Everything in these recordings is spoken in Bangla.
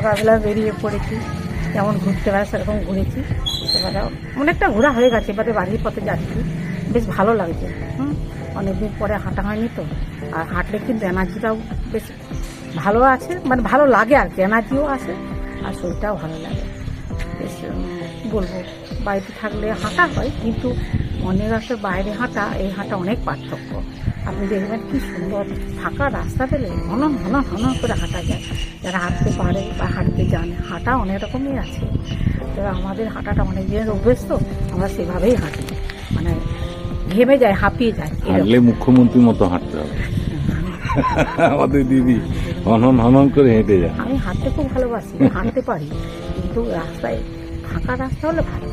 সকালবেলা বেরিয়ে পড়েছি, যেমন ঘুরতে পারে সেরকম ঘুরেছি এবারে অনেকটা ঘোরা হয়ে গেছে, এবারে বাড়ির পথে যাচ্ছি, বেশ ভালো লাগছে অনেকদিন পরে হাঁটা হয়নি তো, আর হাঁটলে কিন্তু এনার্জিটাও বেশ ভালো আছে মানে ভালো লাগে আর কি, এনার্জিও আছে, আর শরীরটাও ভালো লাগে, বেশ বলব, বাড়িতে থাকলে হাঁটা হয়, কিন্তু অনেক রাস্তার বাইরে হাঁটা, এই হাঁটা অনেক পার্থক্য আপনি দেখবেন কি সুন্দর ফাঁকা রাস্তা পেলে হনন হনন হনন করে হাঁটা যায়। যারা হাঁটতে পারে বা হাঁটতে জানে হাঁটা অনেক রকমই আছে। তো আমাদের হাঁটাটা অনেক দিনের অভ্যেস তো আমরা সেভাবেই হাঁটি। মানে ঘেমে যায় হাঁপিয়ে যায়। হাঁটলে মুখ্যমন্ত্রীর মতো হাঁটতে হবে। আমাদের দিদি হনন হনন করে হেঁটে যায়। আমি হাঁটতে খুব ভালোবাসি হাঁটতে পারি। কিন্তু রাস্তায় ফাঁকা রাস্তা হলে ভালো।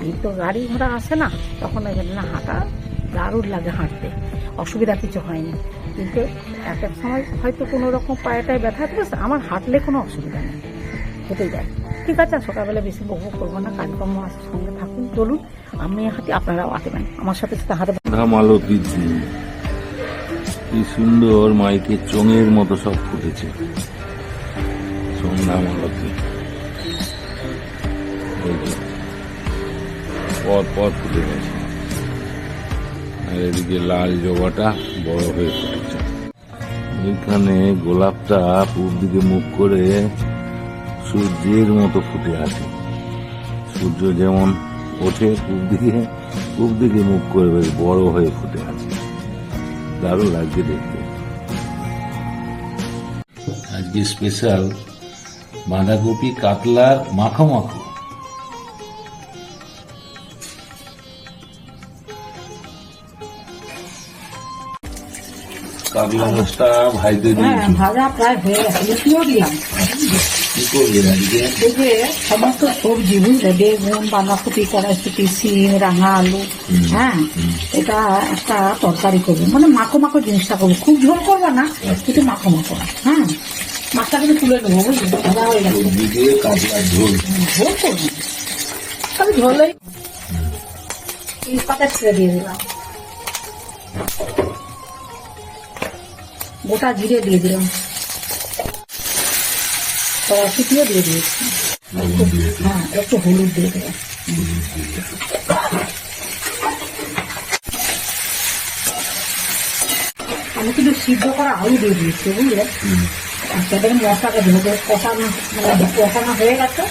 কিন্তু গাড়ি ঘোড়া আসে না তখন না হাঁটা দারুণ লাগে হাঁটতে। অসুবিধা কিছু হয়নি। কিন্তু এক এক সময় হয়তো কোনো রকম পায়েটায় ব্যথা পেয়েছে আমার হাঁটলে কোনো অসুবিধা নেই। হেঁটে যায় ঠিক আছে সকালবেলা বেশি বকবো করব না, কাজকর্ম আছে, সঙ্গে থাকুন, চলুন। আমি হাঁটি, আপনারাও হাঁটবেন। আমার সাথে সাথে হাঁটবেন। মালতী কি সুন্দর মাইকে চোঙের মতো সব ফুটেছে। সন্ধ্যা মালতী পর পর ফুটে গেছে। আর এদিকে লাল জবাটা বড় হয়ে ফুটেছে এখানে গোলাপটা পূব দিকে মুখ করে সূর্যের মতো ফুটে আছে। সূর্য যেমন ওঠে পূব দিকে পূব দিকে মুখ করে বেশ বড় হয়ে ফুটে আছে। দারুণ লাগছে দেখতে। আজকে স্পেশাল বাঁধাকপি, কাতলার মাখো মাখো মাছটা ভাইতে হ্যাঁ দিয়েছি ভাজা প্রায় হয়ে গেছে লুচিও দিলাম কি করবে আজকে যে সমস্ত সবজি বুঝলে বেগুন বাঁধাকপি কড়াইশুটি সিম রাঙা আলু হ্যাঁ এটা একটা তরকারি করব। মানে মাখো মাখো জিনিসটা করব। খুব ঝোল করব না কিন্তু মাখো মাখো হ্যাঁ মাছটা কিন্তু তুলে নেব বুঝলি ভাজা হয়ে গেছে। ঝোল। ঝোল করব। তবে ঝোলই। ছেড়ে দিয়ে দিলাম। গোটা জিরে দিয়ে দিলাম। কড়াইশুটিও দিয়ে দিয়েছি। হ্যাঁ একটু হলুদ দিয়ে দেবো আমি কিন্তু সিদ্ধ করা আলু দিয়ে দিয়েছি বুঝলে? দেখুন মশলাটা ভেজে কষানো মানে কষানো হয়ে গেছে।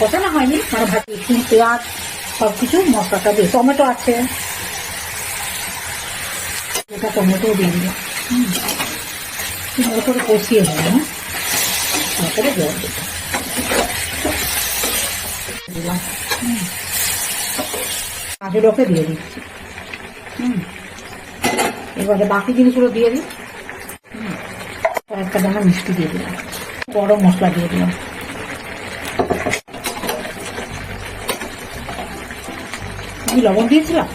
কষানো হয়নি মানে ভাজি পেঁয়াজ সব কিছু মশলাটা দিয়ে। টমেটো আছে। এটা টমেটো দিয়ে দিলাম। ভালো করে কষিয়ে নেব তারপরে জল দিলাম। দিয়ে দিচ্ছি হুম। এবারে বাকি জিনিসগুলো দিয়ে দিই। হুম। কয়েকটা দানা মিষ্টি দিয়ে দিলাম। গরম মশলা দিয়ে দিলাম। আমি লবণ দিয়েছিলাম?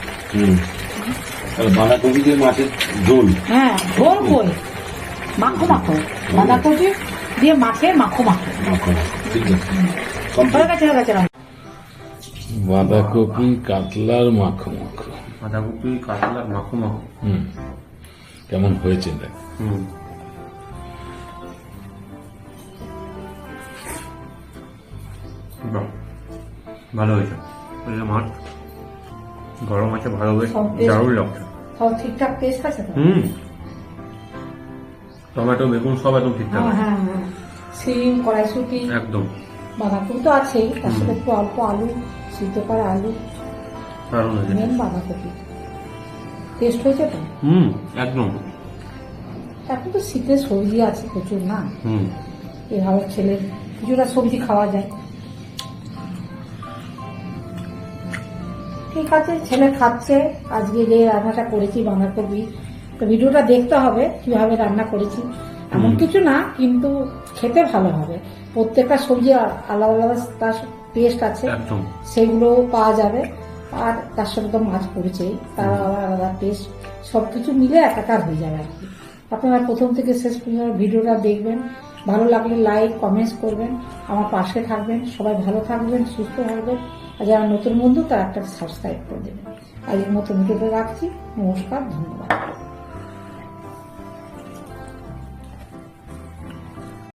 বাঁধাকপি দিয়ে মাছের ঝোল। হ্যাঁ ঝোল কই? মাখো মাখো। বাঁধাকপি দিয়ে মাখে মাখো মাখো। মাখো হয়ে গেছে হয়ে গেছে বাঁধাকপি কাতলার মাখো মাখো। বাঁধাকপি কাতলার মাখো মাখো। হুম। কেমন হয়েছে দেখ হুম। ভালো হয়েছে। বুঝলে মাছ গরম আছে ভালো হয়েছে। দারুণ লাগছে। সব ঠিকঠাক টেস্ট আছে হুম। টমেটো বেগুন সব একদম ঠিকঠাক হ্যাঁ হ্যাঁ হ্যাঁ। সিম কড়াইশুটি একদম। বাঁধাকপি তো আছেই। তার সাথে একটু অল্প আলু সিদ্ধ করা আলু। মেন বাঁধাকপি। টেস্ট হয়েছে তো? হুম একদম। এখন তো শীতের সবজি আছে প্রচুর না? হুম। এভাবে ছেলে কিছুটা সবজি খাওয়া যায়। ঠিক আছে ছেলে খাচ্ছে। আজকে যে রান্নাটা করেছি বাঁধাকপি তো ভিডিওটা দেখতে হবে কীভাবে রান্না করেছি। এমন কিছু না কিন্তু খেতে ভালো হবে। প্রত্যেকটা সবজি আলাদা আলাদা তার টেস্ট আছে। সেগুলো পাওয়া যাবে। আর তার সঙ্গে তো মাছ পড়েছেই তার আলাদা আলাদা টেস্ট সব কিছু মিলে একাকার হয়ে যাবে আর কি। আপনারা প্রথম থেকে শেষ পর্যন্ত ভিডিওটা দেখবেন। ভালো লাগলে লাইক কমেন্টস করবেন। আমার পাশে থাকবেন। সবাই ভালো থাকবেন সুস্থ থাকবেন। আর যারা নতুন বন্ধু তারা একটা সাবস্ক্রাইব করে দেবেন। আজকের মতো ভিডিওটা রাখছি। নমস্কার ধন্যবাদ।